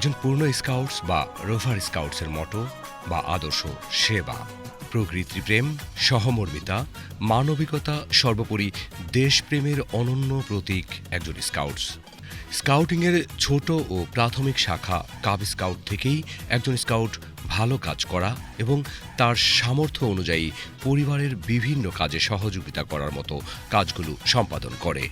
একজন পূর্ণ স্কাউটস বা রোভার স্কাউটসের মটো বা আদর্শ সেবা। প্রকৃতি প্রেম, সহমর্মিতা, মানবিকতা সর্বোপরি দেশপ্রেমের অনন্য প্রতীক একজন স্কাউটস। স্কাউটিংয়ের ছোট ও প্রাথমিক শাখা কাব স্কাউট থেকেই একজন স্কাউট ভালো কাজ করা এবং তার সামর্থ্য অনুযায়ী পরিবারের বিভিন্ন কাজে সহযোগিতা করার মতো কাজগুলো সম্পাদন করে।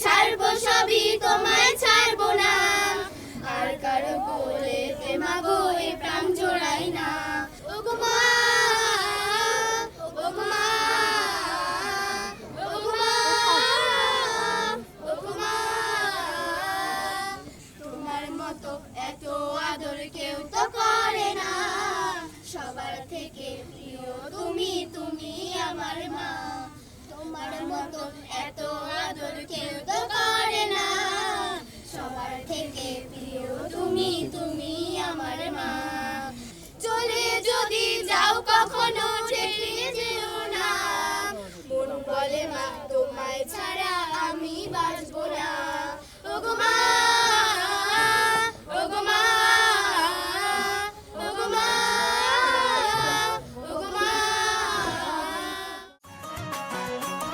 ছাড়বো সবই তোমার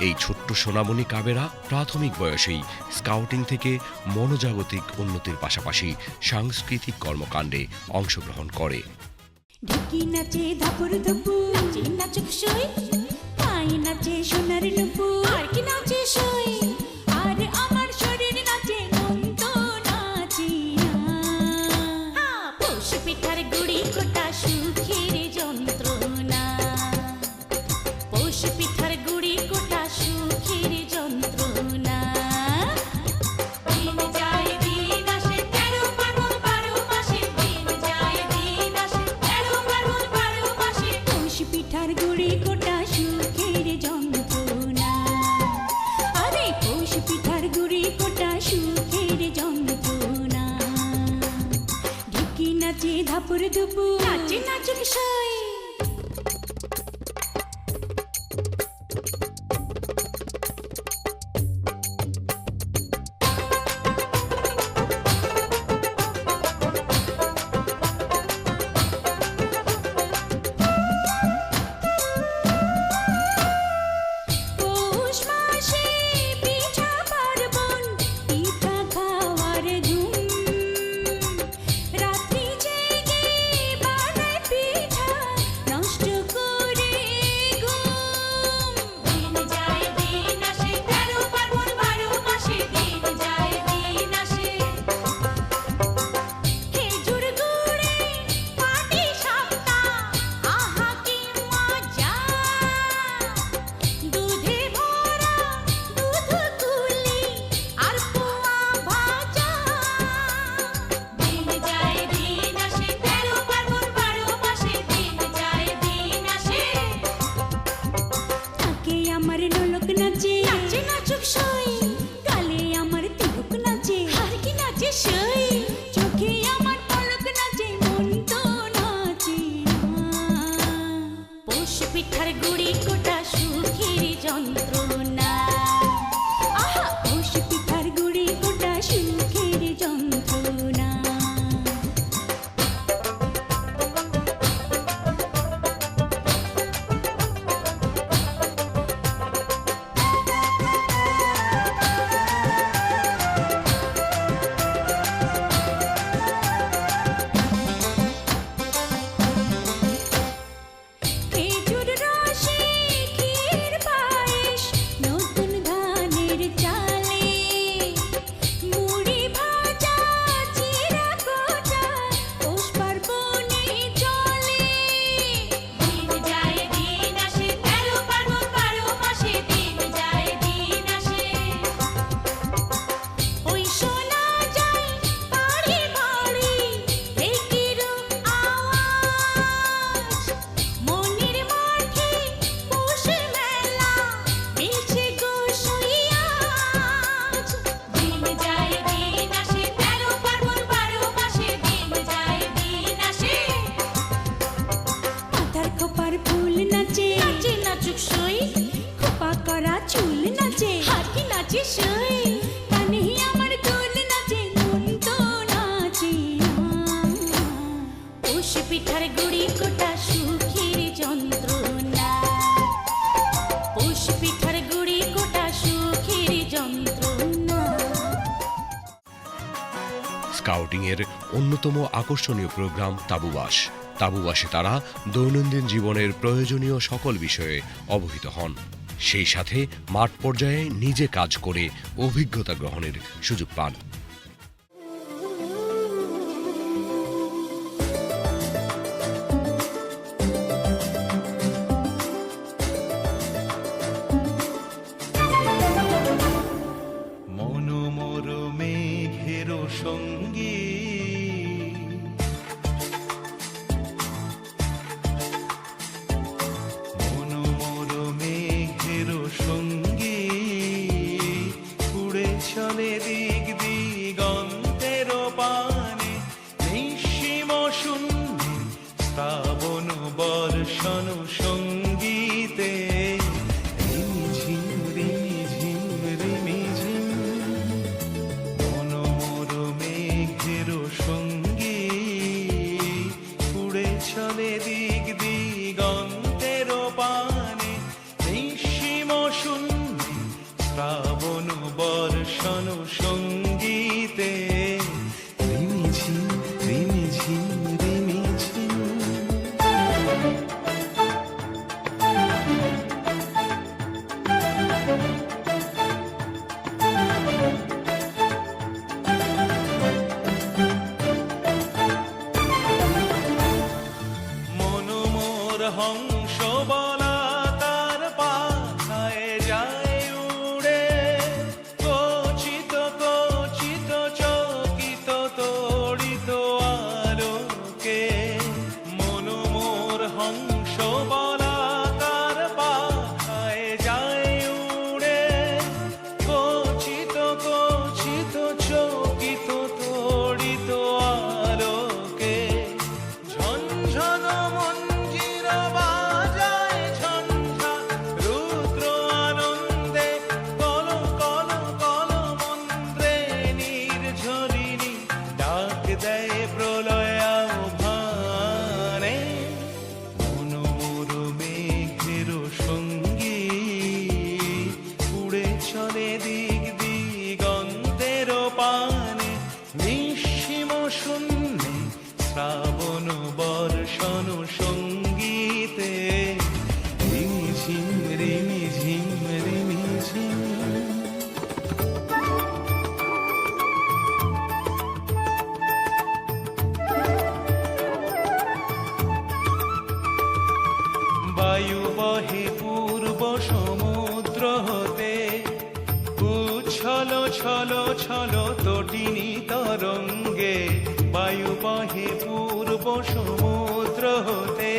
এই ছোট্ট সোনামণি কাবেরা প্রাথমিক বয়সেই স্কাউটিং থেকে মনোজাগতিক উন্নতির পাশাপাশি সাংস্কৃতিক কর্মকাণ্ডে অংশগ্রহণ করে। নাচে সোনার নুপুর আর কি নাচে? অন্যতম আকর্ষণীয় প্রোগ্রাম তাবুবাস তাবুবাসে তারা দৈনন্দিন জীবনের প্রয়োজনীয় সকল বিষয়ে অবহিত হন। সেই সাথে মাঠ পর্যায়ে নিজে কাজ করে অভিজ্ঞতা গ্রহণের সুযোগ পান। নয়নে দিক দিগন্তের পা ছল তটিনী তরঙ্গে বায়ু বাহে পূর্ব সমুদ্র হতে।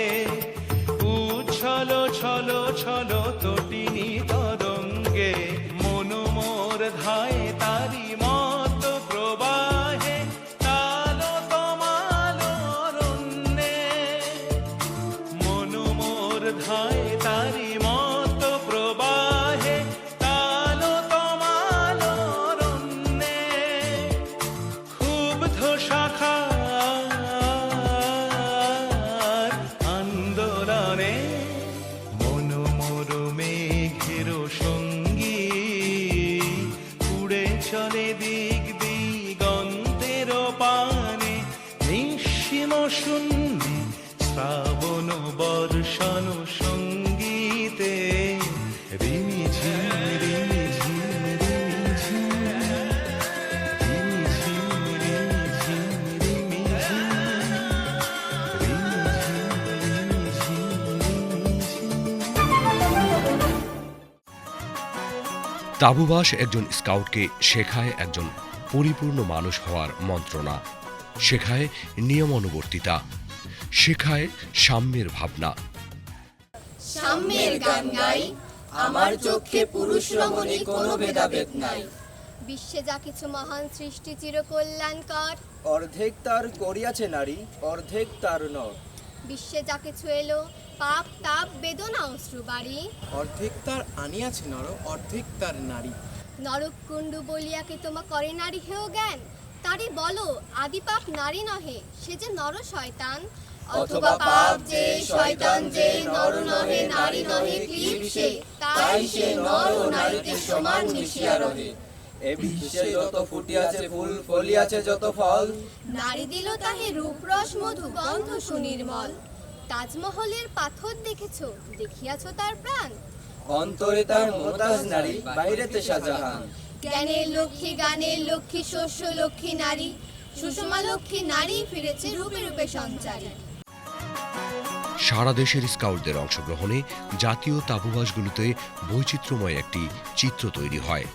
উচ্ছল ছল ছল তটি তাবুবাস একজন স্কাউটকে শেখায় একজন পরিপূর্ণ মানুষ হওয়ার মন্ত্রণা। শেখায় নিয়ম অনুবর্তিতা শেখায় সাম্যের ভাবনা। সাম্যের গান গাই আমার চোখে পুরুষ রমণী কোনো ভেদাভেদ নাই। বিশ্বে যা কিছু মহান সৃষ্টি চিরকল্যাণকর। অর্ধেক তার করিয়াছে নারী অর্ধেক তার নর। বিশ্বে যা কিছু এলো পাপ তাপ বেদনা অশ্রু বাড়ি। অর্ধেক তার আনিয়াছে নর অর্ধেক তার নারী। নরক কুণ্ডু বলিয়া কে তোমা করে নারী হেও জ্ঞান? তারি বলো আদি পাপ নারী নহে সে যে নর শয়তান। অথবা পাপ যে শয়তান যে নর নহে নারী নহে ক্লিপ সে। তাই সে নর ও নারীতে সমান মিশিয়া রহে। এ বিশ্বে যত ফুটিয়াছে ফুল ফলিয়াছে যত ফল। নারী দিল তাহে রূপরস মধু গন্ধ সুনির্মল। তাজমহলের পাথর দেখেছ দেখিয়াছো তার প্রাণ। অন্তরে তার মমতাজ নারী বাইরেতে শাহজাহান। জ্ঞানের লক্ষ্মী গানের লক্ষ্মী শস্য লক্ষ্মী নারী। সুষমা লক্ষ্মী নারী ফিরেছে রূপে রূপে সঞ্চারী। সারা দেশের স্কাউটদের অংশগ্রহণে জাতীয় তাবুবাসগুলোতে বৈচিত্র্যময় একটি চিত্র তৈরি হয়।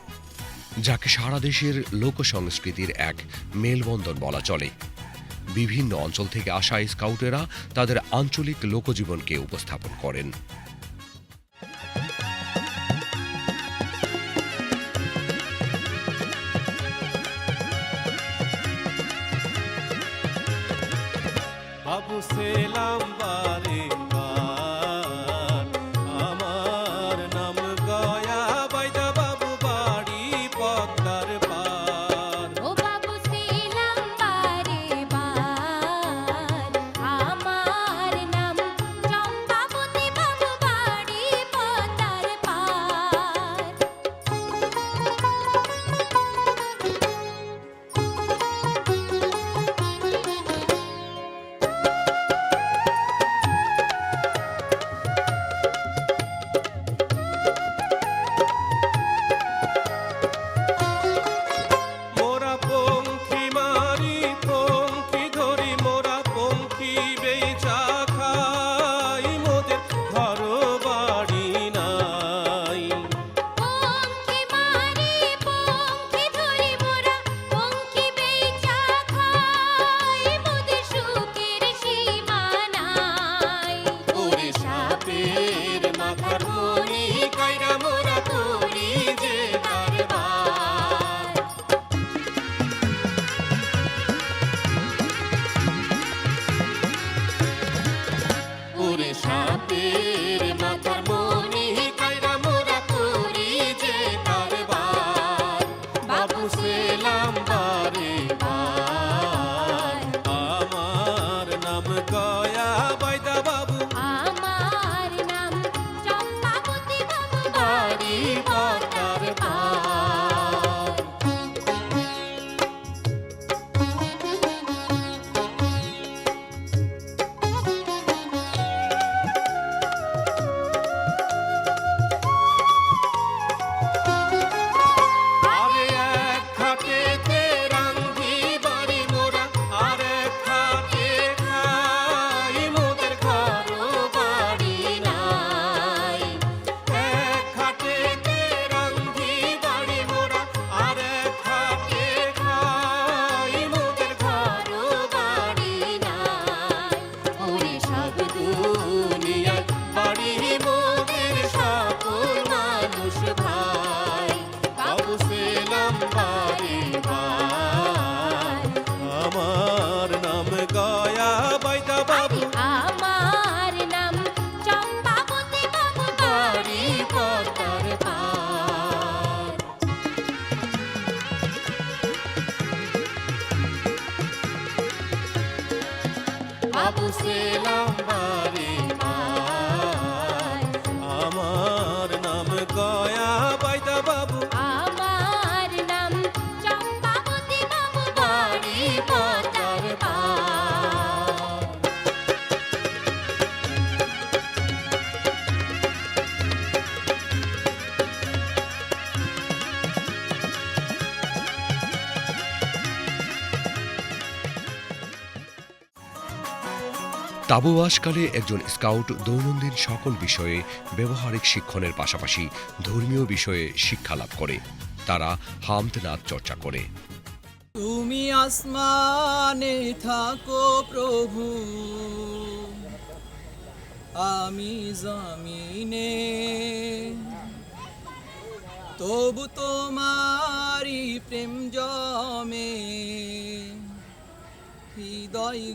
যাকে সারা দেশের লোক সংস্কৃতির এক মেলবন্ধন বলা চলে। বিভিন্ন অঞ্চল থেকে আসা স্কাউটেরা তাদের আঞ্চলিক লোকজীবনকে উপস্থাপন করেন। তাবুবাসকালে একজন স্কাউট দৈনন্দিন সকল বিষয়ে ব্যবহারিক শিক্ষণের পাশাপাশি ধর্মীয় বিষয়ে শিক্ষা লাভ করে। তারা হামদ নাচ চর্চা করে। তুমি আসমানে থাকো প্রভু। আমি জমিনে। তবু তোমারি প্রেম জমে। হৃদয়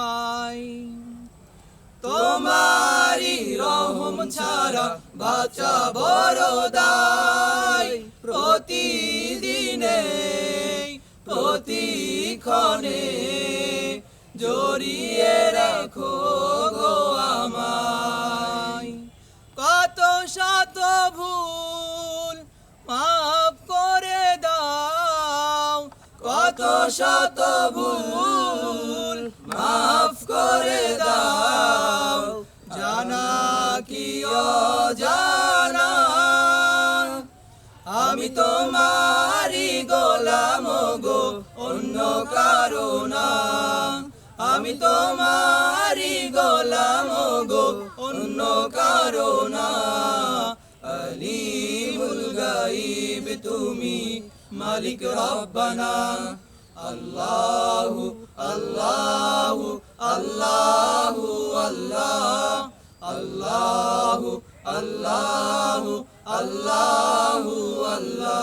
ছাড়া বাঁচা বড় প্রতিদিনে, প্রতিক্ষণে জড়িয়ে রাখো গো আমায়। কত শত ভুল মাফ করে দাও। কত শত ভুল মাফ করে দাও। জানা কি জানা আমি তোমারি গোলাম গো, অন্য কারণা আমি তোমারি গোলাম গো, অন্য কারণা আলিমুল গাইব তুমি মালিক রব্বানা। আল্লাহু আল্লাহু আল্লাহু, আল্লাহ। আল্লাহু আল্লাহু আল্লাহু আল্লাহ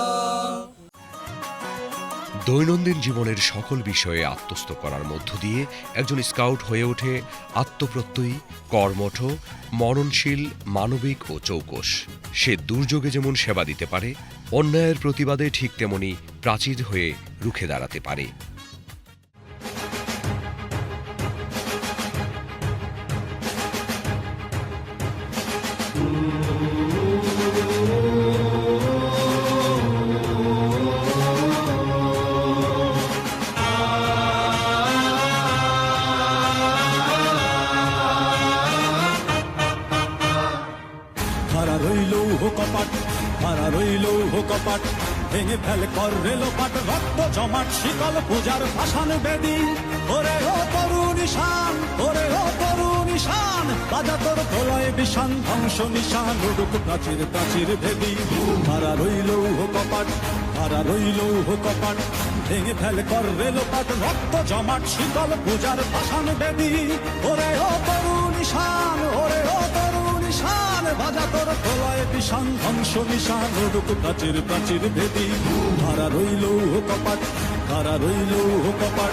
দৈনন্দিন জীবনের সকল বিষয়ে আত্মস্থ করার মধ্য দিয়ে একজন স্কাউট হয়ে ওঠে আত্মপ্রত্যয়ী, কর্মঠ মননশীল মানবিক ও চৌকস সে দুর্যোগে যেমন সেবা দিতে পারে, অন্যায়ের প্রতিবাদে ঠিক তেমনি প্রাচীর হয়ে রুখে দাঁড়াতে পারে। ফেল কর রেলোপাট রক্ত জমাট শিকল পূজার ভাসান বেদি। ওরে ও তরুণ নিশান ওরে ও তরুণ নিশান বাজা তোর তোলায় বিশান ধ্বংস নিশান, উড়ুক প্রাচীর প্রাচীর ভেদি। হারা রইল হো কপাট হারা রইল হো কপাট, ভেঙে ফেল কর রেলোপাট রক্ত জমাট শিকল পূজার ভাসান বেদি। ওরে ও তরুণ নিশান ওরে ও তরুণ নিশান বাজা তোর তোলায় বিশান ধ্বংস মিশান রুক প্রাচীর প্রাচীর ভেদি। হারা রইল ও কপাট হারা রইল ও কপাট।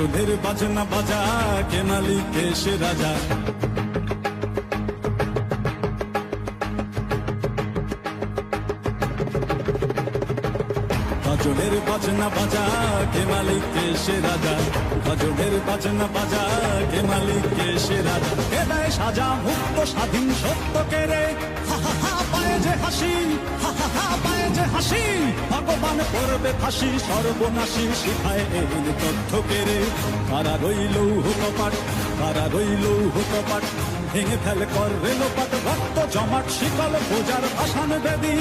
ভজনের বাজনা বাজা কে মালিক সে রাজা। ভজনের বাজনা বাজা কে মালিক সে রাজা। ভজনের বাজনা বাজা কে মালিক সে রাজা। কে দেয় সাজা মুক্ত স্বাধীন সত্য কে রে হাসি ভগবান করবে ফাঁসি, সর্বনাশী শিখায় এই তথ্য কে রে কারা রইল হুকপাট কারা রইল হুকপাট ভেঙে ফেলে কর রেলোপাট রক্ত জমাট, শিকল পূজার ভাসান বেদি।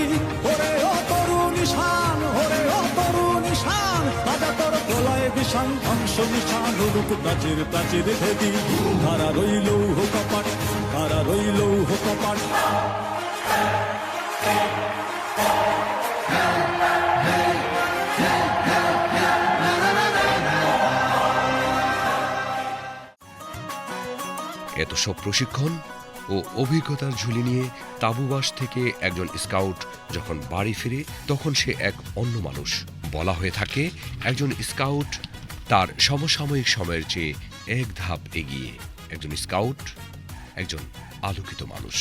ওরে ও তরু নিশান ওরে ও তরু নিশান রাজা তোর প্রলয় বিষান, ধ্বংস নিশান, রূপ প্রাচীর প্রাচীর ভেদি। তারা রইল হো কপাট তারা রইল হো এত সব প্রশিক্ষণ ও অভিজ্ঞতার ঝুলি নিয়ে তাবুবাস থেকে একজন স্কাউট যখন বাড়ি ফিরে, তখন সে এক অন্য মানুষ বলা হয়ে থাকে, একজন স্কাউট তার সমসাময়িক সময়ের চেয়ে এক ধাপ এগিয়ে। একজন স্কাউট, একজন আলোকিত মানুষ।